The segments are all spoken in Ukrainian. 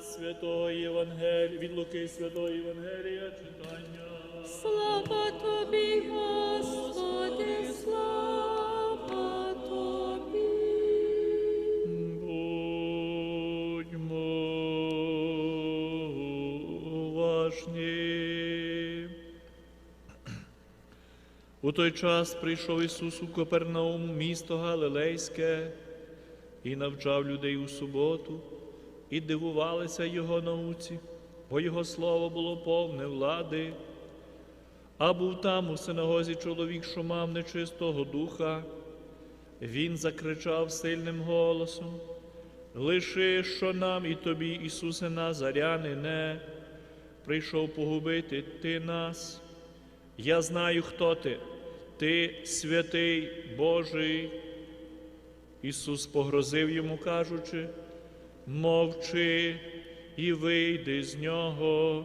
Святого Євангелія, від Луки Святого Євангелія читання. Слава тобі, Господи, слава тобі. Будьмо уважні. У той час прийшов Ісус у Капернаум, місто Галилейське, і навчав людей у суботу, і дивувалися Його науці, бо Його слово було повне влади. А був там у синагозі чоловік, що мав нечистого духа. Він закричав сильним голосом: Лиши, що нам і тобі, Ісусе Назарянине, прийшов погубити ти нас. Я знаю, хто ти, ти святий Божий. Ісус погрозив йому, кажучи, мовчи і вийди з нього.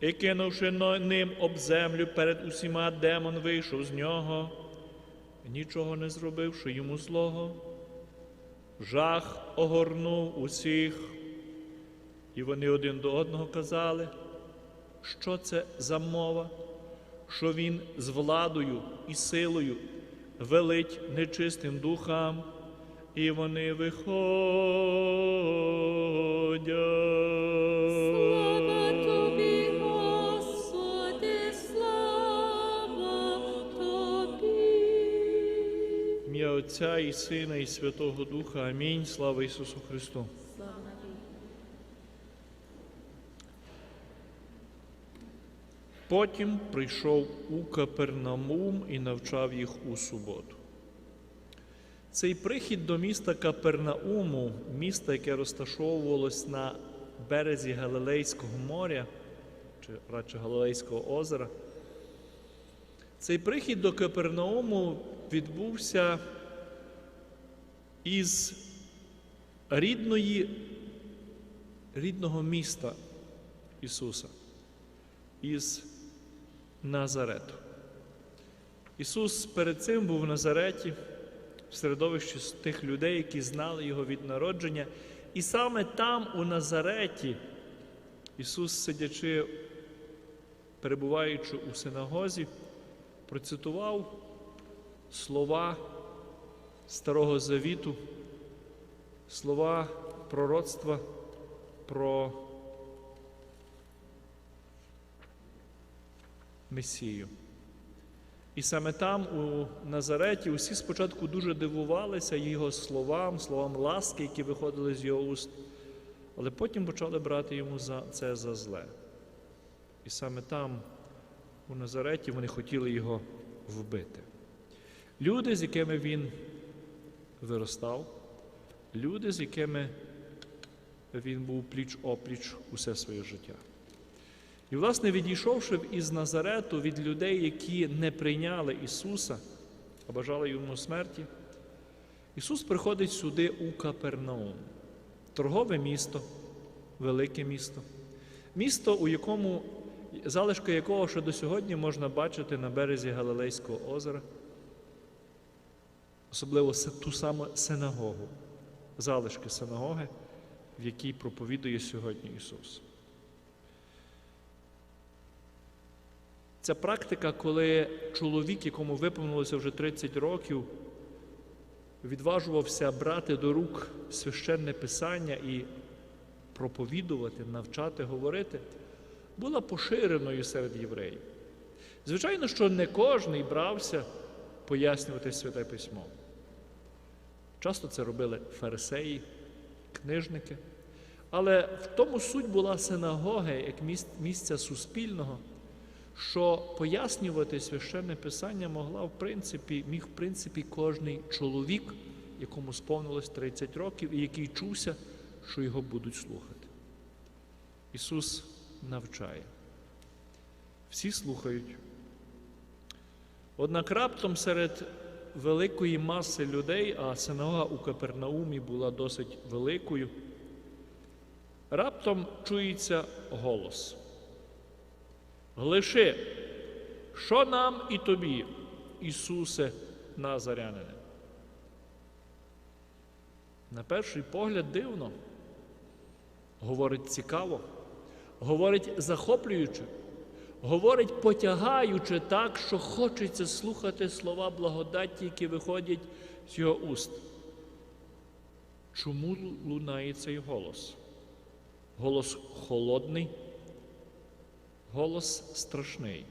І кинувши ним об землю перед усіма, демон вийшов з нього, нічого не зробивши йому злого. Жах огорнув усіх, і вони один до одного казали, що це за мова, що він з владою і силою велить нечистим духам, і вони Слава виходять. тобі, Господи, слава тобі. Ім'я Отця і Сина, і Святого Духа. Амінь. Слава Ісусу Христу. Слава. Потім прийшов у Капернаум і навчав їх у суботу. Цей прихід до міста Капернауму, міста, яке розташовувалось на березі Галилейського моря, чи радше Галилейського озера, цей прихід до Капернауму відбувся із рідної, рідного міста Ісуса із Назарету. Ісус перед цим був в Назареті, в середовищі тих людей, які знали Його від народження. І саме там, у Назареті, Ісус, сидячи, перебуваючи у синагозі, процитував слова Старого Завіту, слова пророцтва про Месію. І саме там, у Назареті, усі спочатку дуже дивувалися його словам, словам ласки, які виходили з його уст, але потім почали брати йому за це за зле. І саме там, у Назареті, вони хотіли його вбити. Люди, з якими він виростав, люди, з якими він був пліч опліч усе своє життя. І, власне, відійшовши із Назарету від людей, які не прийняли Ісуса, а бажали йому смерті, Ісус приходить сюди у Капернаум, торгове місто, велике місто, місто, у якому залишки якого ще до сьогодні можна бачити на березі Галилейського озера, особливо ту саму синагогу, залишки синагоги, в якій проповідує сьогодні Ісус. Ця практика, коли чоловік, якому виповнилося вже 30 років, відважувався брати до рук священне писання і проповідувати, навчати, говорити, була поширеною серед євреїв. Звичайно, що не кожний брався пояснювати святе письмо. Часто це робили фарисеї, книжники. Але в тому суть була синагога як місця суспільного, що пояснювати священне писання могла в принципі, міг в принципі кожний чоловік, якому сповнилось 30 років, і який чувся, що його будуть слухати. Ісус навчає. Всі слухають. Однак раптом серед великої маси людей, а синагога у Капернаумі була досить великою, раптом чується голос. Лиши, що нам і тобі, Ісусе Назарянине? На перший погляд дивно. Говорить цікаво, говорить захоплююче, говорить потягаючи так, що хочеться слухати слова благодаті, які виходять з його уст. Чому лунає цей голос? Голос холодний, голос страшний.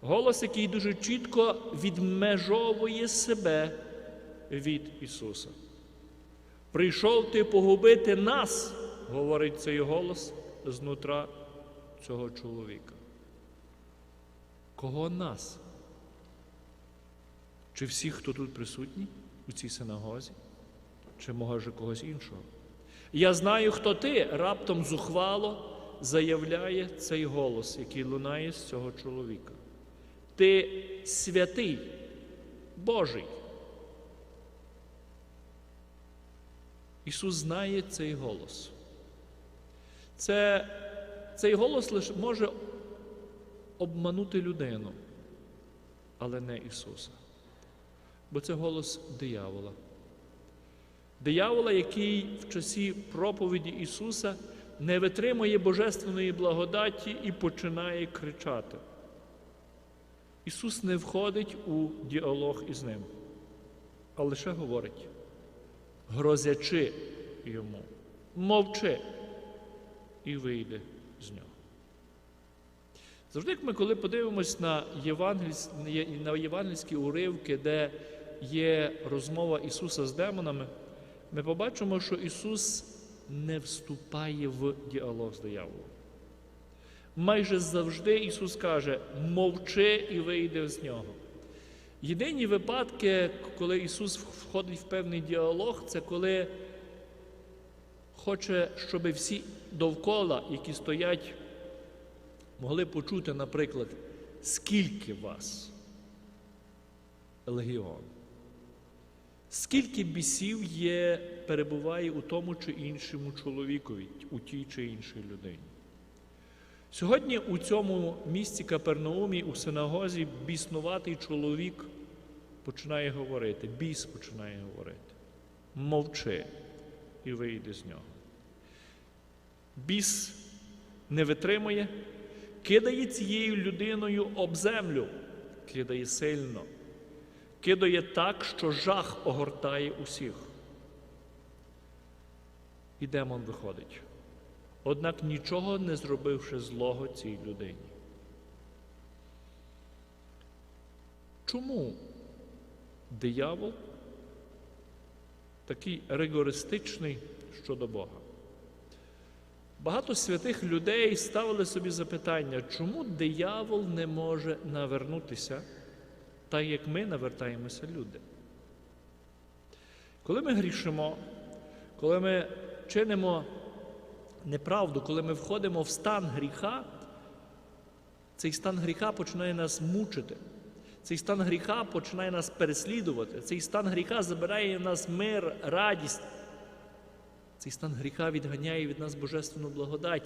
Голос, який дуже чітко відмежовує себе від Ісуса. Прийшов ти погубити нас, говорить цей голос знутра цього чоловіка. Кого нас? Чи всіх, хто тут присутній у цій синагозі? Чи може когось іншого? Я знаю, хто ти, раптом зухвало заявляє цей голос, який лунає з цього чоловіка. Ти святий, Божий. Ісус знає цей голос. Це, Цей голос лише може обманути людину, але не Ісуса. Бо це голос диявола. Диявола, який в часі проповіді Ісуса не витримує божественної благодаті і починає кричати. Ісус не входить у діалог із ним, а лише говорить, грозячи йому, мовчи і вийде з нього. Завжди, як ми коли подивимось на, євангельсь... на євангельські уривки, де є розмова Ісуса з демонами, ми побачимо, що Ісус не вступає в діалог з дияволом. Майже завжди Ісус каже, мовчи і вийде з нього. Єдині випадки, коли Ісус входить в певний діалог, це коли хоче, щоб всі довкола, які стоять, могли почути, наприклад, скільки вас легіон, скільки бісів є, перебуває у тому чи іншому чоловікові, у тій чи іншій людині. Сьогодні у цьому місці Капернаумі, у синагозі, біснуватий чоловік починає говорити, біс починає говорити. Мовчи і вийди з нього. Біс не витримує, кидає цією людиною об землю, кидає сильно, кидає так, що жах огортає усіх. І демон виходить однак нічого не зробивши злого цій людині. Чому диявол такий ригористичний щодо Бога? Багато святих людей ставили собі запитання, чому диявол не може навернутися, так як ми навертаємося люди? Коли ми грішимо, коли ми чинимо неправду, коли ми входимо в стан гріха, цей стан гріха починає нас мучити. Цей стан гріха починає нас переслідувати. Цей стан гріха забирає в нас мир, радість. Цей стан гріха відганяє від нас божественну благодать.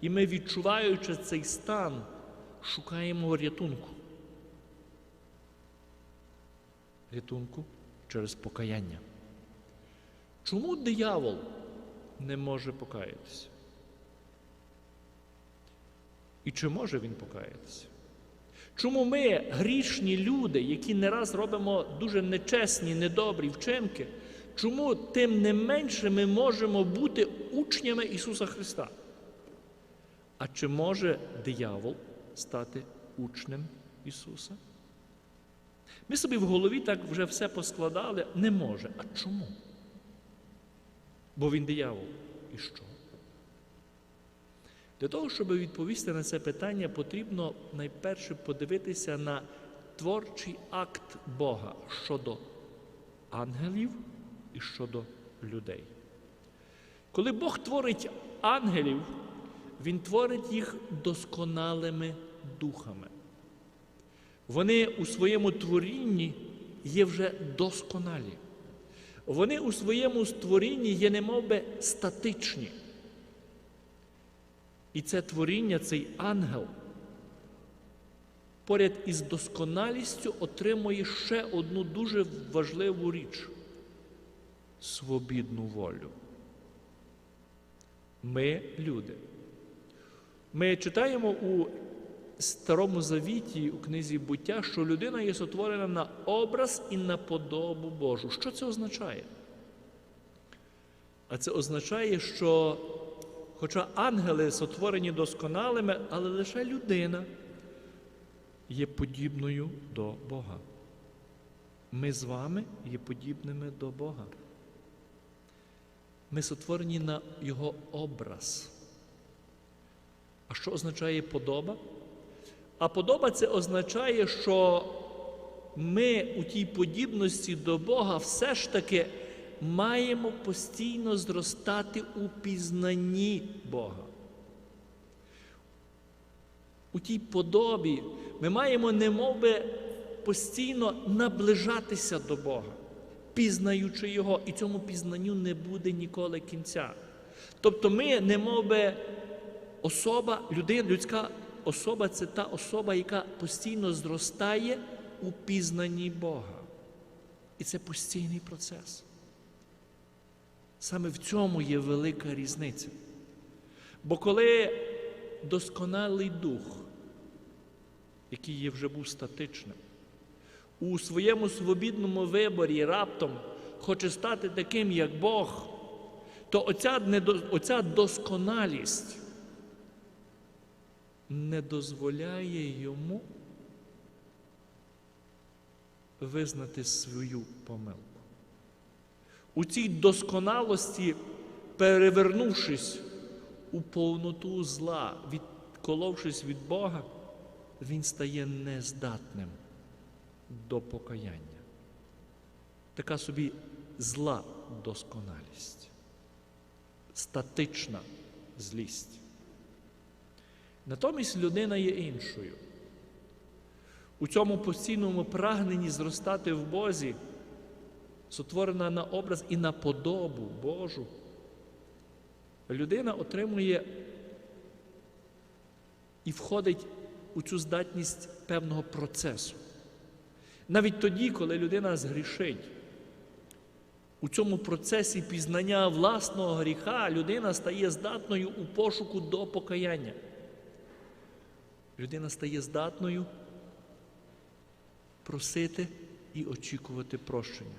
І ми, відчуваючи цей стан, шукаємо рятунку. Рятунку через покаяння. Чому диявол не може покаятися? І чи може він покаятися? Чому ми, грішні люди, які не раз робимо дуже нечесні, недобрі вчинки, чому тим не менше ми можемо бути учнями Ісуса Христа? А чи може диявол стати учнем Ісуса? Ми собі в голові так вже все поскладали, не може. А чому? Бо він диявол. І що? Для того, щоб відповісти на це питання, потрібно найперше подивитися на творчий акт Бога щодо ангелів і щодо людей. Коли Бог творить ангелів, Він творить їх досконалими духами. Вони у своєму творінні є вже досконалі. Вони у своєму створінні є немов би статичні. І це творіння, цей ангел, поряд із досконалістю отримує ще одну дуже важливу річ свобідну волю. Ми люди. Ми читаємо у Старому Завіті, у книзі буття, що людина є сотворена на образ і на подобу Божу. Що це означає? А це означає, що, хоча ангели сотворені досконалими, але лише людина є подібною до Бога. Ми з вами є подібними до Бога. Ми сотворені на Його образ. А що означає подоба? А подоба це означає, що ми у тій подібності до Бога все ж таки маємо постійно зростати у пізнанні Бога. У тій подобі ми маємо немовби постійно наближатися до Бога, пізнаючи Його, і цьому пізнанню не буде ніколи кінця. Тобто ми, немовби особа, людина, людська особа це та особа, яка постійно зростає у пізнанні Бога. І це постійний процес. Саме в цьому є велика різниця. Бо коли досконалий дух, який є вже був статичним, у своєму свобідному виборі раптом хоче стати таким, як Бог, то оця, недо- оця досконалість не дозволяє йому визнати свою помилку. У цій досконалості, перевернувшись у повноту зла, відколовшись від Бога, він стає нездатним до покаяння. Така собі зла досконалість, статична злість. Натомість людина є іншою. У цьому постійному прагненні зростати в Бозі, сотворена на образ і на подобу Божу, людина отримує і входить у цю здатність певного процесу. Навіть тоді, коли людина згрішить, у цьому процесі пізнання власного гріха людина стає здатною у пошуку до покаяння. Людина стає здатною просити і очікувати прощення.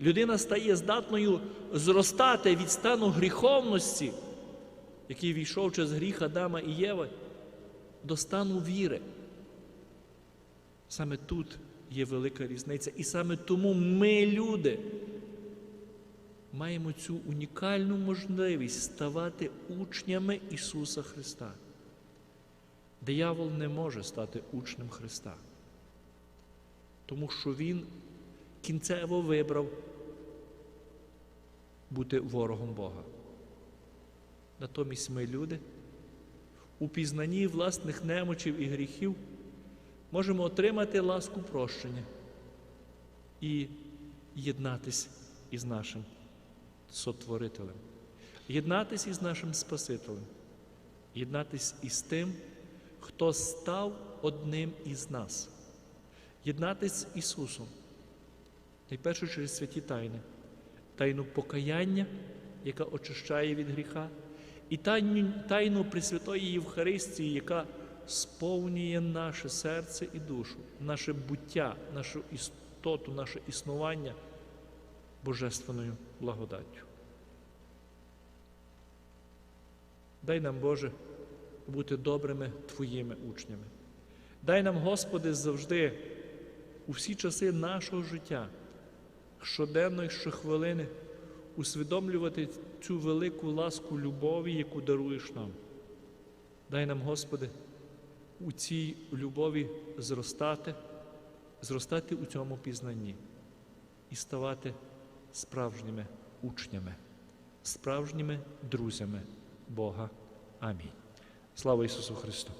Людина стає здатною зростати від стану гріховності, який війшов через гріх Адама і Єви, до стану віри. Саме тут є велика різниця. І саме тому ми, люди, маємо цю унікальну можливість ставати учнями Ісуса Христа. Диявол не може стати учнем Христа, тому що Він кінцево вибрав бути ворогом Бога. Натомість ми, люди, у пізнанні власних немочів і гріхів можемо отримати ласку прощення і єднатись із нашим сотворителем, єднатись із нашим Спасителем, єднатись із тим, хто став одним із нас, єднатись з Ісусом, найперше через святі тайни, тайну покаяння, яка очищає від гріха, і тайну, Пресвятої Євхаристії, яка сповнює наше серце і душу, наше буття, нашу істоту, наше існування божественною благодаттю. Дай нам, Боже, бути добрими Твоїми учнями. Дай нам, Господи, завжди, у всі часи нашого життя, щоденно і щохвилини, усвідомлювати цю велику ласку любові, яку даруєш нам. Дай нам, Господи, у цій любові зростати, зростати у цьому пізнанні і ставати справжніми учнями, справжніми друзями Бога. Амінь. Слава Ісусу Христу!